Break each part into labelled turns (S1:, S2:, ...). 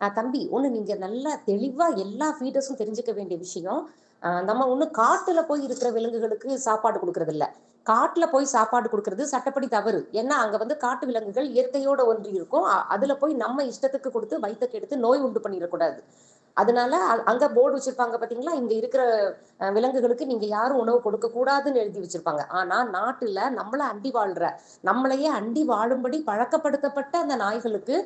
S1: தம்பி ஒன்று நீங்கள் நல்லா தெளிவாக எல்லா ஃபீடர்ஸும் தெரிஞ்சுக்க வேண்டிய விஷயம். நம்ம ஒன்று காட்டுல போய் இருக்கிற விலங்குகளுக்கு சாப்பாடு கொடுக்கறது இல்ல காட்டுல போய் சாப்பாடு கொடுக்கறது சட்டப்படி தவறு. ஏன்னா அங்க வந்து காட்டு விலங்குகள் இயற்கையோட ஒன்றி இருக்கும். அதுல போய் நம்ம இஷ்டத்துக்கு கொடுத்து வயிற்றுக்கு எடுத்து நோய் உண்டு பண்ணிடக்கூடாது. அதனால அங்க போர்டு வச்சிருப்பாங்க பாத்தீங்களா? இங்க இருக்கிற விலங்குகளுக்கு நீங்க யாரும் உணவு கொடுக்க கூடாதுன்னு எழுதி வச்சிருப்பாங்க. ஆனா நாட்டுல நம்மள அண்டி வாழ்ற நம்மளையே அண்டி வாழும்படி பழக்கப்படுத்தப்பட்ட அந்த நாய்களுக்கு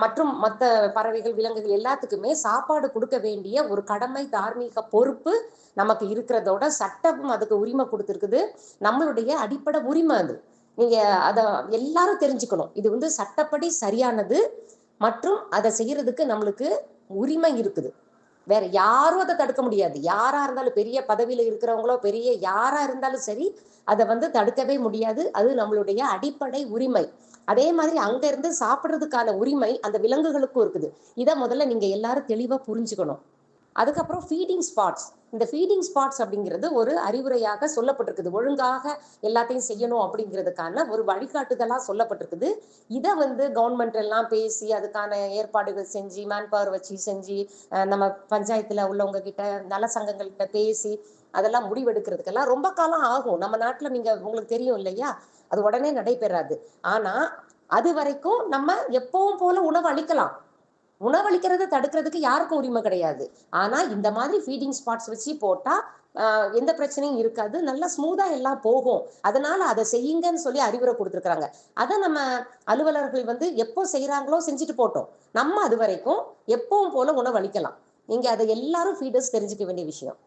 S1: மற்றும் மற்ற பறவைகள் விலங்குகள் எல்லாத்துக்குமே சாப்பாடு கொடுக்க வேண்டிய ஒரு கடமை தார்மீக பொறுப்பு நமக்கு இருக்கிறதோட சட்டம் அதுக்கு உரிமை கொடுத்துருக்குது. எல்லாருடைய அடிப்படை உரிமை அது. நீங்க அதை எல்லாரும் தெரிஞ்சுக்கணும். இது வந்து சட்டப்படி சரியானது மற்றும் அதை செய்யறதுக்கு நம்மளுக்கு உரிமை இருக்குது. வேற யாரும் அதை தடுக்க முடியாது. யாரா இருந்தாலும் பெரிய பதவியில இருக்கிறவங்களோ பெரிய யாரா இருந்தாலும் சரி அதை வந்து தடுக்கவே முடியாது. அது நம்மளுடைய அடிப்படை உரிமை. அதே மாதிரி அங்க இருந்து சாப்பிடுறதுக்கான உரிமை அந்த விலங்குகளுக்கும் இருக்குது. இதை முதல்ல நீங்க எல்லாரும் தெளிவா புரிஞ்சுக்கணும். அதுக்கப்புறம் ஃபீடிங் ஸ்பாட்ஸ் இந்த ஃபீடிங் ஸ்பாட்ஸ் அப்படிங்கிறது ஒரு அறிவுரையாக சொல்லப்பட்டிருக்குது. ஒழுங்காக எல்லாத்தையும் செய்யணும் அப்படிங்கிறதுக்கான ஒரு வழிகாட்டுதலாக சொல்லப்பட்டிருக்குது. இதை வந்து கவர்மெண்ட் எல்லாம் பேசி அதுக்கான ஏற்பாடுகள் செஞ்சு மேன் பவர் வச்சு செஞ்சு நம்ம பஞ்சாயத்தில் உள்ளவங்க கிட்ட நல சங்கங்கள்கிட்ட பேசி அதெல்லாம் முடிவெடுக்கிறதுக்கெல்லாம் ரொம்ப காலம் ஆகும். நம்ம நாட்டில் நீங்கள் உங்களுக்கு தெரியும் இல்லையா? அது உடனே நடைபெறாது. ஆனால் அது வரைக்கும் நம்ம எப்பவும் போல உணவு அளிக்கலாம். உணவளிக்கிறத தடுக்கிறதுக்கு யாருக்கும் உரிமை கிடையாது. ஆனா இந்த மாதிரி ஃபீடிங் ஸ்பாட்ஸ் வச்சு போட்டா எந்த பிரச்சனையும் இருக்காது. நல்லா ஸ்மூதா எல்லாம் போகும். அதனால அதை செய்யுங்கன்னு சொல்லி அறிவுரை கொடுத்துருக்காங்க அதை நம்ம அலுவலர்கள் வந்து எப்போ செய்யறாங்களோ செஞ்சுட்டு போட்டோம். நம்ம அது வரைக்கும் எப்பவும் போல உணவளிக்கலாம். நீங்க அதை எல்லாரும் ஃபீடர்ஸ் தெரிஞ்சுக்க வேண்டிய விஷயம்.